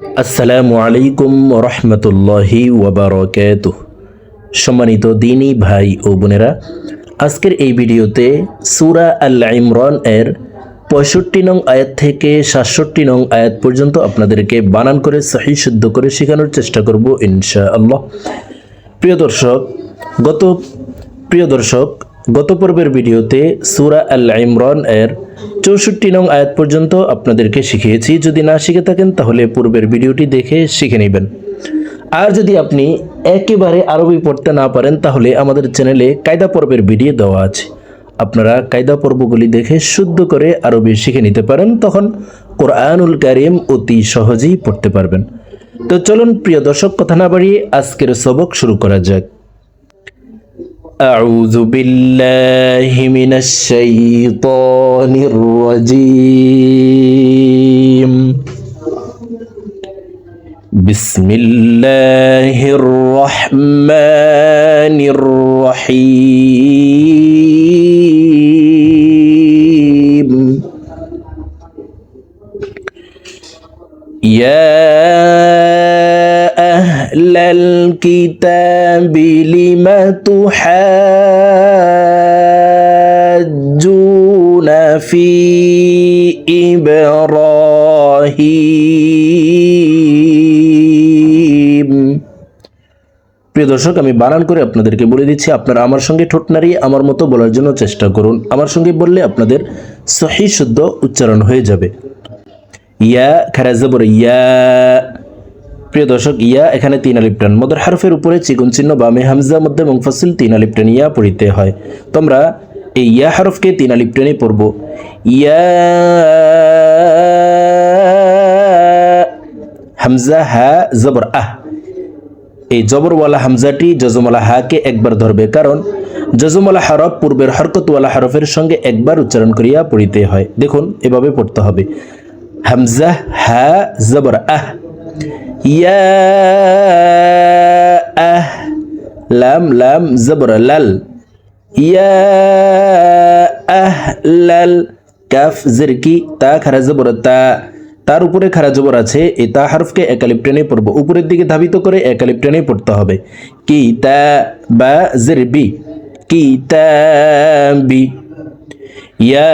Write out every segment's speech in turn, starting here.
আসসালামু আলাইকুম রহমতুল্লাহি ওবরকাত সম্মানিত দিনী ভাই ও বোনেরা, আজকের এই ভিডিওতে সুরা আল ইমরান এর পঁয়ষট্টি নং আয়াত থেকে সাতষট্টি নং আয়াত পর্যন্ত আপনাদেরকে বানান করে, সহি শুদ্ধ করে শেখানোর চেষ্টা করব ইনশা আল্লাহ প্রিয় দর্শক, গত প্রিয় দর্শক গত পর্বের ভিডিওতে সুরা আল ইমরান এর চৌষট্টি নং আয়াত পর্যন্ত আপনাদেরকে শিখিয়েছি। যদি না শিখে থাকেন, তাহলে পূর্বের ভিডিওটি দেখে শিখে নেবেন। আর যদি আপনি একেবারে আরবি পড়তে না পারেন, তাহলে আমাদের চ্যানেলে কায়দা পর্বের ভিডিও দেওয়া আছে। আপনারা কায়দা পর্বগুলি দেখে শুদ্ধ করে আরবি শিখে নিতে পারেন, তখন কোরআনুল কারিম অতি সহজেই পড়তে পারবেন। তো চলুন, প্রিয় দর্শক, কথা না বাড়িয়ে আজকের সবক শুরু করা যাক। أعوذ بالله من الشيطان الرجيم. بسم الله الرحمن الرحيم. يا أهل الكتاب لم تحاجون প্রিয় দর্শক, আমি বানান করে আপনাদেরকে বলে দিচ্ছি, আপনারা আমার সঙ্গে ঠোঁট নাড়িয়ে আমার মতো বলার জন্য চেষ্টা করুন। আমার সঙ্গে বললে আপনাদের সহি শুদ্ধ উচ্চারণ হয়ে যাবে। ইয়া খারা জবর, ইয়া। প্রিয় দর্শক, ইয়া এখানে তিন আলিপ টান। মদর হারফের উপরে চিকুন চিহ্ন, বামে হামজা, মধ্যে মুংফাসিল তিন আলিপ টান ইয়া পড়িতে হয়। তোমরা এই ইয়া হারফকে তিন আলিপ টেনে পড়ব। ইয়া, হামজা, হা, জবর, আহ। এই জবরওয়ালা হামজাটি জজমওয়ালা হাকে একবার ধরবে, কারণ জজমওয়ালা হরফ পূর্বের হরকতওয়ালা হরফের সঙ্গে একবার উচ্চারণ করিয়া পড়িতে হয়। দেখুন, এভাবে পড়তে হবে। হামজা, হা, জবর, আহ, ইয়া, আহ, লাম লাম, জবর, লাল, ইয়া, আহ, লাল, কাফ, জিরকি, তা, খারা, জবর, তা তার উপরে খারা জবর আছে এই তা হারফকে একালিপ টেনে পড়ব। উপরের দিকে ধাবিত করে একালিপ টেনে পড়তে হবে। কি, তা, বা, জের, বি। কি, তা, বি। ইয়া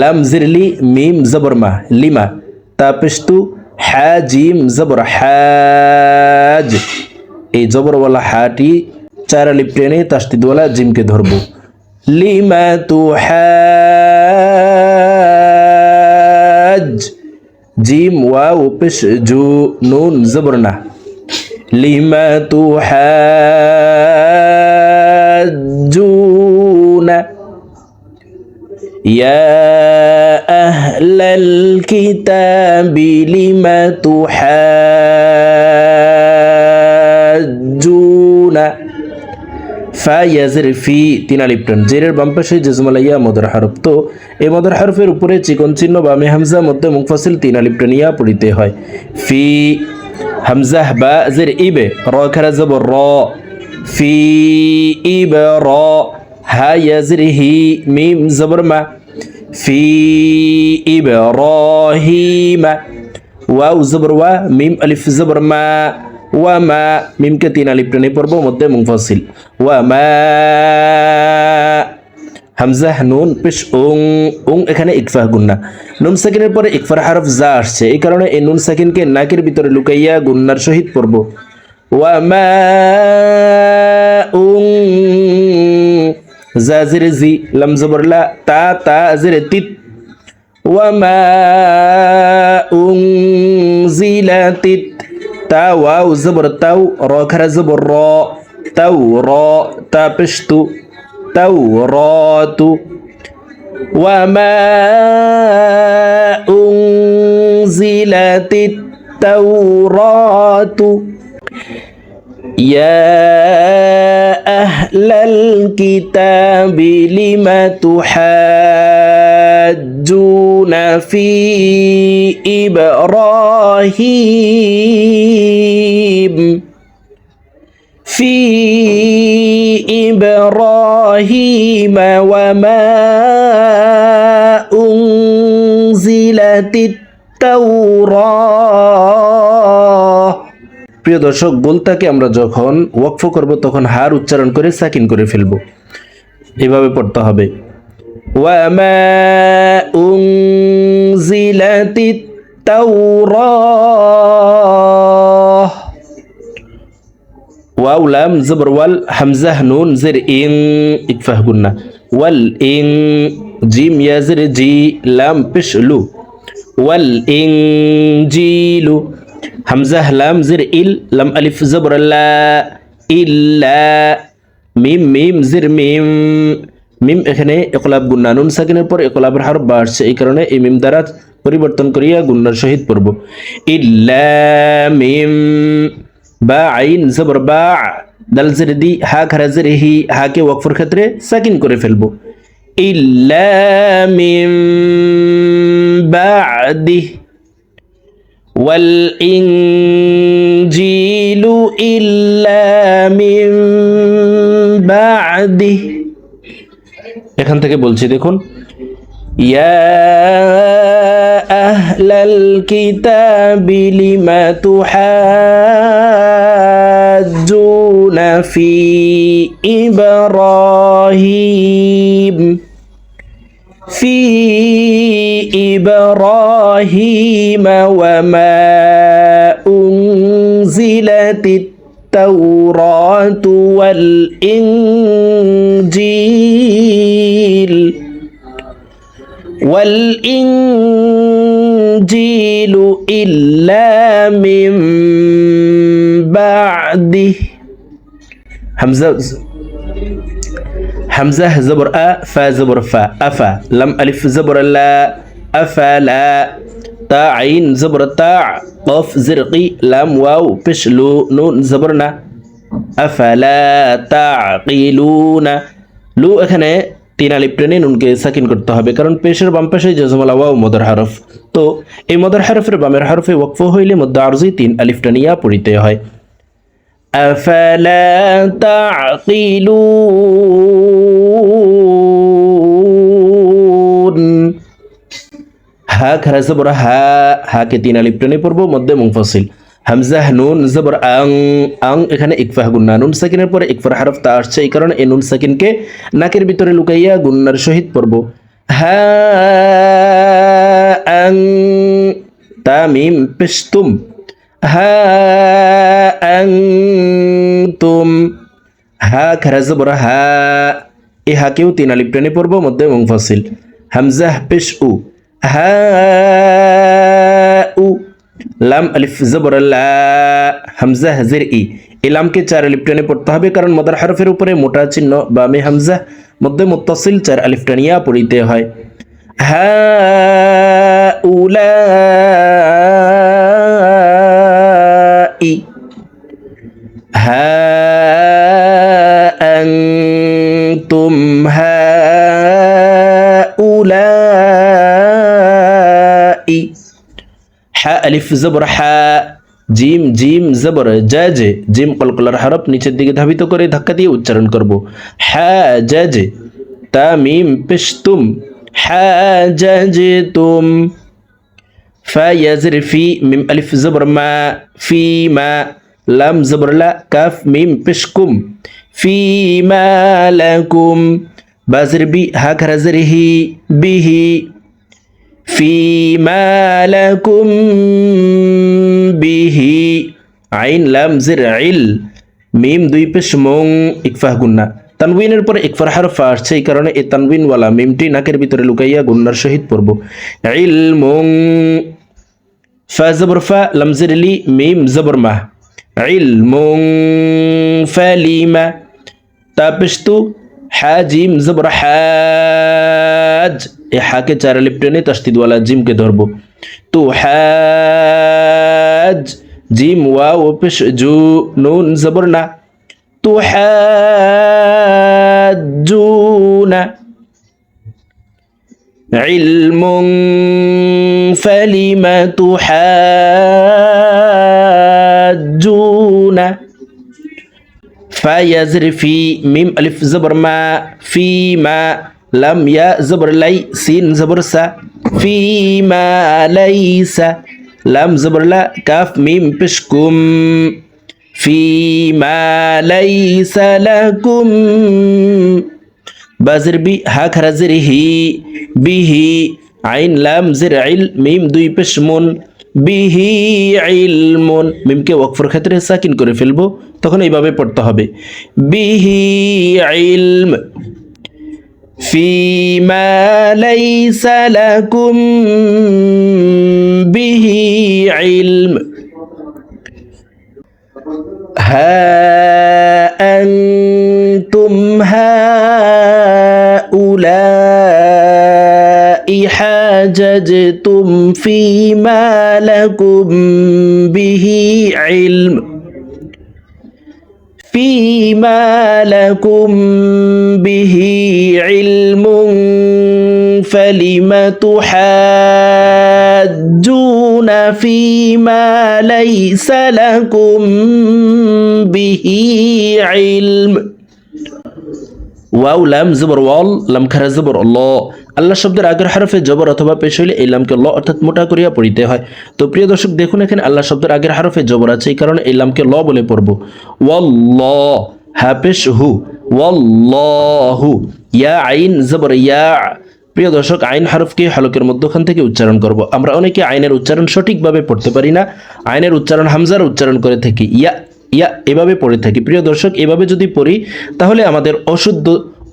লাম জিরলি মিম, জবর, মা, লিমা। হ্যা জিম, জবর, হাজ। এই জবরওয়ালা হাটি চারালি প্রেনে তাস্তিদওয়ালা জিমকে ধরবো। لم تحاج. جيم واو بش جو نون زبرنا. لم تحاجون. يا أهل الكتاب لم تحاجون. ফায়াজের ফি তিনা লিপ্টন জেরের বাম পাশে জেজমালাইয়া, মদর হরফ। তো এই মদর হরফের উপরে চিকন চিহ্ন বামে হামজা মধ্যে মুখফাসিল তিনা লিপ্টনিয়া পড়িতে হয়। ফি হামজাহ বা জের ইবে, র খারা যাব র। ফি ইব র, হা ইয়াজের হি মিম জবর মা। ফি ইব রহিমা ওয়াও জবর ওয়া, মিম আলিফ জবর মা। ওয়া মা মিমকে তিন আলিফ টেনে পড়ব, মধ্যে মুংফাসিল ওয়া মা হামজাহ নুন, পেশ উং উং এখানে ইকফাহ গুন্না। নুন সাকিনের পরে ইকফার হারফ যা আসছে, এই কারণে এই নুন সাকিনকে নাকের ভিতরে লুকাইয়া গুন্নার সহিত পড়ব। ওয়া মা উং জাজির জি, লাম জবরলা তা তা জির তিত। ওয়া মা উং تاو أو زبر تاو را کر زبر را. تو را تا پشتو تو راتو وما أنزلت التوراة. يا أهل الكتاب لم تحاجون في إبراهيم؟ في إبراهيم وما أنزلت التوراة প্রিয় দর্শক, বোলতাকে আমরা যখন ওয়াকফ করব, তখন হার উচ্চারণ করে সাকিন করে ফেলব। এভাবে পড়তে হবে। ওয়ামা উংজিলাতি তাওরাহ। ওয়াও, লাম, জবর, ওয়াল হামজাহ নুন, জের ইং ইকফাহ, গুন্না। ওয়াল ইং জিম, ইয়াজের, জি, লাম, পেশ, লু। ওয়াল ইং জি, লু। হামজা লাম জির ইল, লাম আলিফ জবরাল্লা ইল্লা, মিম মিম, জির, মিম। মিম এখানে একলাব গুন্না নুন সাকিনের পর একলাবের হার বাড়ছে। এই কারণে এই মিম দ্বারা পরিবর্তন করিয়া গুন্নার সহিত পড়ব। ইল্লা, মিম, বা আইন, জবর, বা দাল জের, দি, হা, খারা জির, হি, হাকে ওয়াকফর ক্ষেত্রে সাকিন করে ফেলব। ইল্লা, মিম বাদিহ والإنجيل إلا من بعده এখান থেকে বলছি দেখুন ইয়া আহলাল কিতাবি লিমা তুহাজ্জুনা ফি ইব্রাহিম في إبراهيم وما أنزلت التوراة والإنجيل والإنجيل إلا من بعده. همزة হামজা জবর আ ফা জবর ফা আফা লাম আলিফ জবর লা আফা লা তা আইন জবর তা কফ জিরকি লাম ওয়াও পেশ লু নুন জবর না আফালা তাকিলুনা লু এখানে তিন আলিফ টেনে নুনকে সাকিন করতে হবে, কারণ পেশের বাম পাশে জজমালা ওয়াও মদর হরফ। তো এই মদর হরফের বামের হরফে ওয়াকফ হইলে মধ্য আরজি তিন আলিফ টানিয়া পড়িতে হয়। أفلا تعقلون হা খারা জবর হা হাকে তিন আলিফ টেনে পড়বো মধ্যে মুংফসিল হামজাহ নুন জবর আং আং এখানে ইকফাহ গুন্না নুন সাকিনের পরে ইকফার হারফ তা আসছে এই কারণে এই নুন সাকিনকে নাকের ভিতরে লুকাইয়া গুন্নার সহিত পড়বো হা আং তামিম পিস্তুম হা আনতুম হা খারা জবর হা এই হাকেও তিন আলিফ টেনে পড়ব মধ্যে মুংফসিল হামজাহ পেশ উ হা উ লাম আলিফ জবর হামজা হাজির ই এই লামকে চার আলিফ পড়তে হবে কারণ মদার হরফের উপরে মোটা চিহ্ন বা মে হামজা মধ্যে মুত্তাসিল চার আলিফ টানিয়া পড়িতে হয় হা উলা ها أنتم هؤلاء হা আলিফ জবর হা জিম জিম জবর জাজে জিম কলকলার হরফ নিচের দিকে ধাবিত করে ধাক্কা দিয়ে উচ্চারণ করব হা জাজে তা মিম পেশতুম হা জাজে তুম ফায়াজির ফি মিম আলিফ জবর মা ফি মা লাম জবর লা কাফ মিম পেশকুম ফি মা লাকুম বাজির বি হাক হাজির হি বিহি ফি মা লাকুম বিহি আইন লাম জির আইল মিম দুই পেশ মং ইকফাহ গুন্না তানবিনের পরে ইকফার হারফ আসছে, এই কারণে এই তানবিনওয়ালা মিমটি নাকের ভিতরে লুকাইয়া গুন্নার সহিত পড়ব। ইল মং ফা জবর ফা, লাম জির লি, মিম জবর মাহ ইল মং। ফালিমা তাপেস্তু হাজিম জবর হাজ। এ হাকে চার লিপ টেনে তাস্তিদওয়ালা জিমকে ধরবো। তো হাজ, জিম ওয়া ও পেশ জু, নুন জবর না। তো تحجون علم فلم تحاجون؟ فيزر في ميم ألف زبر ما فيما لم يا زبر لي سين زبر سا فيما ليس. لم زبر لا كاف ميم بشكم. মা লাইসা লাকুম বাজের বি হা খারাজের হি বিহি আইন লাম জের আইল মিম দুই পেশমুন বিহি ইলমুন মিমকে ওয়াকফর ক্ষেত্রে সাকিন করে ফেলব, তখন এইভাবে পড়তে হবে। বিহি ইলম ফিমা লাইসা লাকুম বিহি ইলম ها أنتم هؤلاء حاججتم فيما لكم به علم فيما لكم به علم فلم تحاجون فيما ليس لكم به علم ওয়াও লাম জবর ওয়াল লাম খারা জবর ল আল্লাহ শব্দের আগের হরফে জবর অথবা পেশ হইলে এই লামকে ল অর্থাৎ মোটা করিয়া পড়িতে হয় তো প্রিয় দর্শক দেখুন এখানে আল্লাহ শব্দের আগের হরফে জবর আছে এই কারণে এই লামকে ল বলে পড়ব ওয়াল্ল হাফেশ হু ওয়াল্লাহু ইয়া আইন জবর ইয়া প্রিয় দর্শক, আইন হরফকে হলকের মধ্যখান থেকে উচ্চারণ করব। আমরা অনেকে আইনের উচ্চারণ সঠিকভাবে পড়তে পারি না। আইনের উচ্চারণ হামজার উচ্চারণ করে থাকি। ইয়া ইয়া, এভাবে পড়ে থাকি। প্রিয় দর্শক, এভাবে যদি পড়ি, তাহলে আমাদের অশুদ্ধ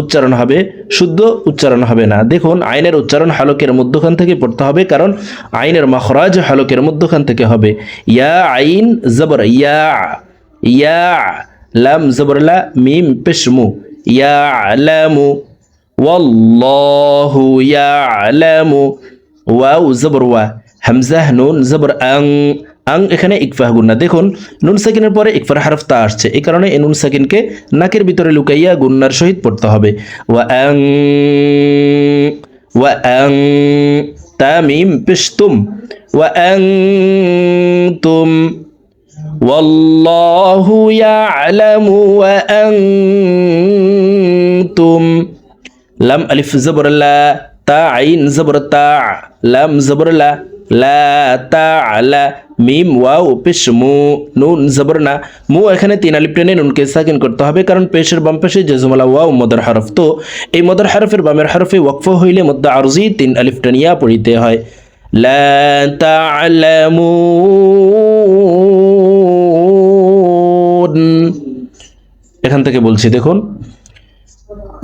উচ্চারণ হবে, শুদ্ধ উচ্চারণ হবে না। দেখুন, আইনের উচ্চারণ হালকের মধ্যখান থেকে পড়তে হবে, কারণ আইনের মখরাজ হালকের মধ্যখান থেকে হবে। ইয়া, আইন, জবর, ইয়া ইয়া, লাম জবরলা মিম পেশমু ইয়া আলামু ওয়াল্লাহু ইয়ালামু ওয়াও জবর ওয়া হামজাহ নুন জবর আং আং এখানে ইকফাহ গুন্না দেখুন নুন সাকিনের পরে ইকফার হারফ তা আসছে এই কারণে এই নুন সাকিনকে নাকের ভিতরে লুকাইয়া গুন্নার সহিত পড়তে হবে ওয়া আং ওয়া আং তামিম পিশতুম ওয়া আং তুম والله يعلم وأنتم লাম আলিফ জবরলা তা আইন জবর তা লাম জবরলা লা তা আলা মিম ওয়াও পেশ মু নুন জবর না মু এখানে তিন আলিপ টেনে নুনকে সাকিন করতে হবে কারণ পেশের বাম পেশে জজমলা ওয়াও মদর হরফ তো এই মদর হরফের বামের হরফে ওয়াকফ হইলে মদ্দা আরজি তিন আলিপ টেনিয়া পড়িতে হয় লা তা'লামুন এখান থেকে বলছি দেখুন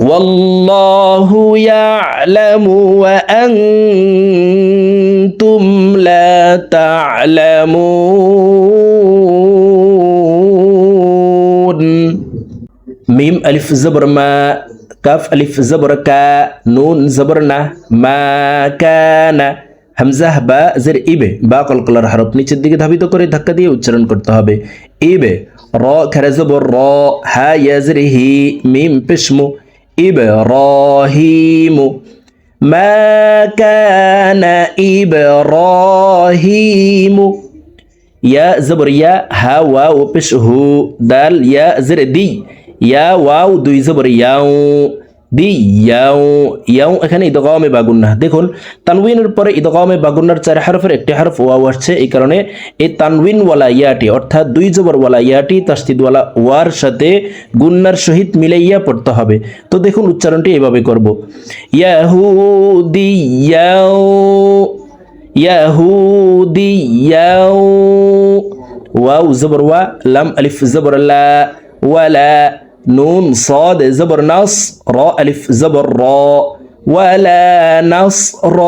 والله يعلم وأنتم لا تعلمون ميم ألف زبر ما কাফ আলিফ জবর কা নুন জবর না মা কানা হামজাহ বা জের ইবে বা কলকলার হরফ নিচের দিকে ধাবিত করে ধাক্কা দিয়ে উচ্চারণ করতে হবে ইবে র খারে জবর র হা ইয়াজের হি মিম পেশমু إبراهيم. ما كان إبراهيم. يا زبر يا ها واو بش هو دال يا زردي يا واو دوي زبر ياو. দি ইয়াও ইয়াও এখানে ইদগামে বাগুন্না দেখুন তানউইনের পরে ইদগামে বাগুন্নার চার হারফের একটি হারফ ওয়াও আসছে, এই কারণে এই তানউইনওয়ালা ইয়াটি, অর্থাৎ দুই জবরওয়ালা ইয়াটি তাস্তিদওয়ালা ওয়ার সাথে গুন্নার সহিত মিলাইয়া পড়তে হবে। তো দেখুন উচ্চারণটি এভাবে করব। ইয়াহুদি ইয়াও ইয়াহুদি ইয়াও ওয়াও জবর ওয়া, লাম আলিফ জবর লা, ওয়ালা নুন, সদ, জবর, নাস, র, আলিফ, জবর, র। ওয়ালা, নাস, র।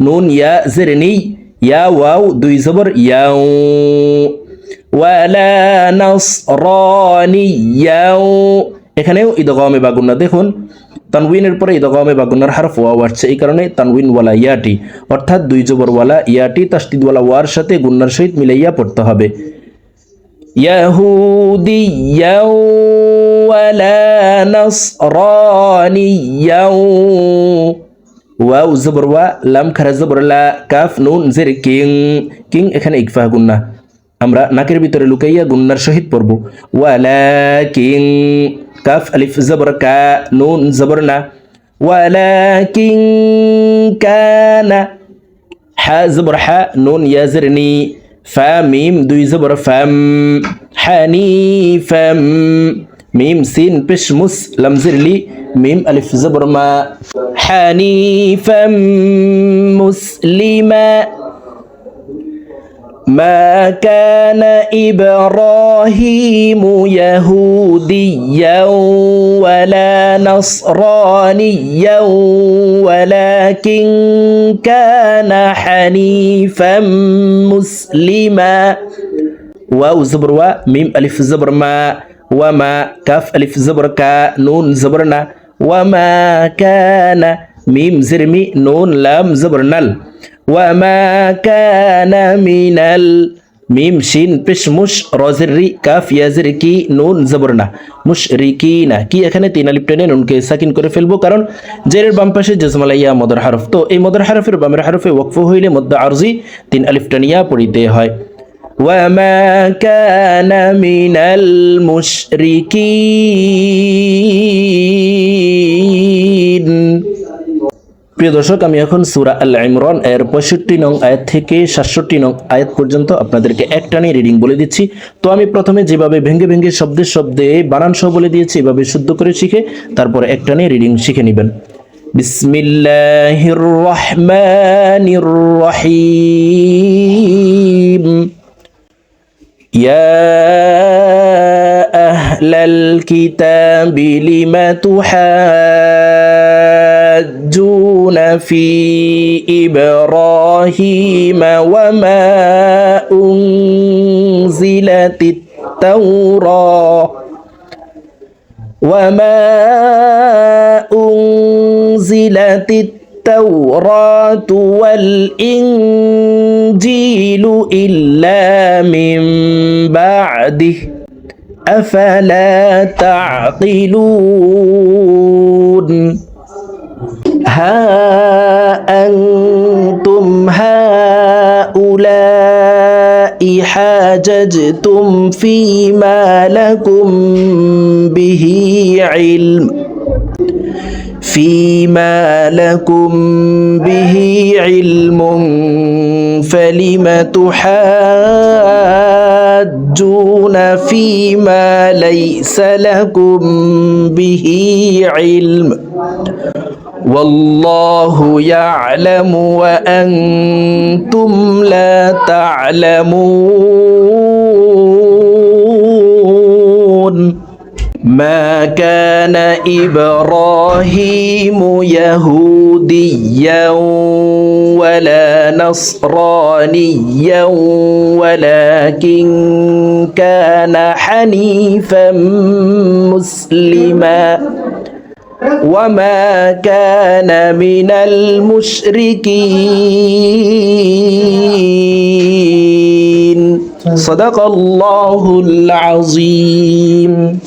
নুন ইয়া জেরেনি ইয়া ওয়াও, দুই, জবর, ইয়াও। ওয়ালা, নাস রানি ইয়াও। এখানেও ইদগমে বাগুন্না দেখুন। তানউইনের পরে ইদগমে বাগুন্নার হারফ ওয়াও আসছে, এই কারণে তানউইন ওয়ালা ইয়াটি। অর্থাৎ দুই জবর ওয়ালা ইয়াটি তাস্তিদ ওয়ালা ওয়ার সাথে গুন্নার সহিত মিলাইয়া পড়তে হবে। يهوديا ولا نصرانيا ওয়াও জবর ওয়া লাম খারা জবর লা কাফ নুন জের কিং কিং এখানে ইকফা গুন্না আমরা নাকের ভিতরে লুকাইয়া গুন্নার সহিত পড়ব ওয়ালা কিং কাফ আলিফ জবর কা নুন জবর না ولكن كان حا زبر حا نون يزرني فميم দুই زبر فم حنيفا ميم سين بش مس لم زرلي ميم ألف زبر ما حنيفا مسلما ما كان إبراهيم يهوديا ولا نصرانيا ولكن كان حنيفا مسلما. واو زبر و ميم ألف زبر ما وما كاف ألف زبر كا نون زبرنا وما كان ميم زرمي نون لام زبر نل. وما كان من ال মিম শিন পেশমুশ রজের রি কাফ ইয়াজের কি নুন জবরনা মুশরিকিনা কি এখানে তিন আলিফ টেনে নুনকে সাকিন করে ফেলবো কারণ জেরের বাম পাশে জজমালাইয়া মদর হারফ তো এই মদর হারফের বামের হারফে ওয়াকফ হইলে মদ্দা আরজি তিন আলিফ টানিয়া পড়িতে হয় وما كان من المشركين প্রিয় দর্শক, আমি এখন সুরা আল ইমরান এর পঁয়ষট্টি নং আয়াত থেকে সাতষট্টি নং আয়াত পর্যন্ত আপনাদেরকে একটানে রিডিং বলে দিচ্ছি। তো আমি প্রথমে যেভাবে ভেঙ্গে ভেঙ্গে শব্দে শব্দে বানান সহ বলে দিয়েছি, এভাবে শুদ্ধ করে শিখে তারপরে একটা নিয়ে রিডিং শিখে নেবেন। বিসমিল্লাহির রহমানির রহিম। ইয়া আহলাল কিতাবি লিমা তুহা تحاجون في إبراهيم وما أنزلت التوراة وما أنزلت التوراة والإنجيل إلا من بعده أفلا تعقلون ها أنتم هؤلاء حاججتم فيما لكم به علم فيما لكم به علم فلم تحاجون فيما ليس لكم به علم؟ والله يعلم وأنتم لا تعلمون. ما كان إبراهيم يهوديا ولا نصرانيا ولكن كان حنيفا مسلما. وما كان من المشركين. صدق الله العظيم.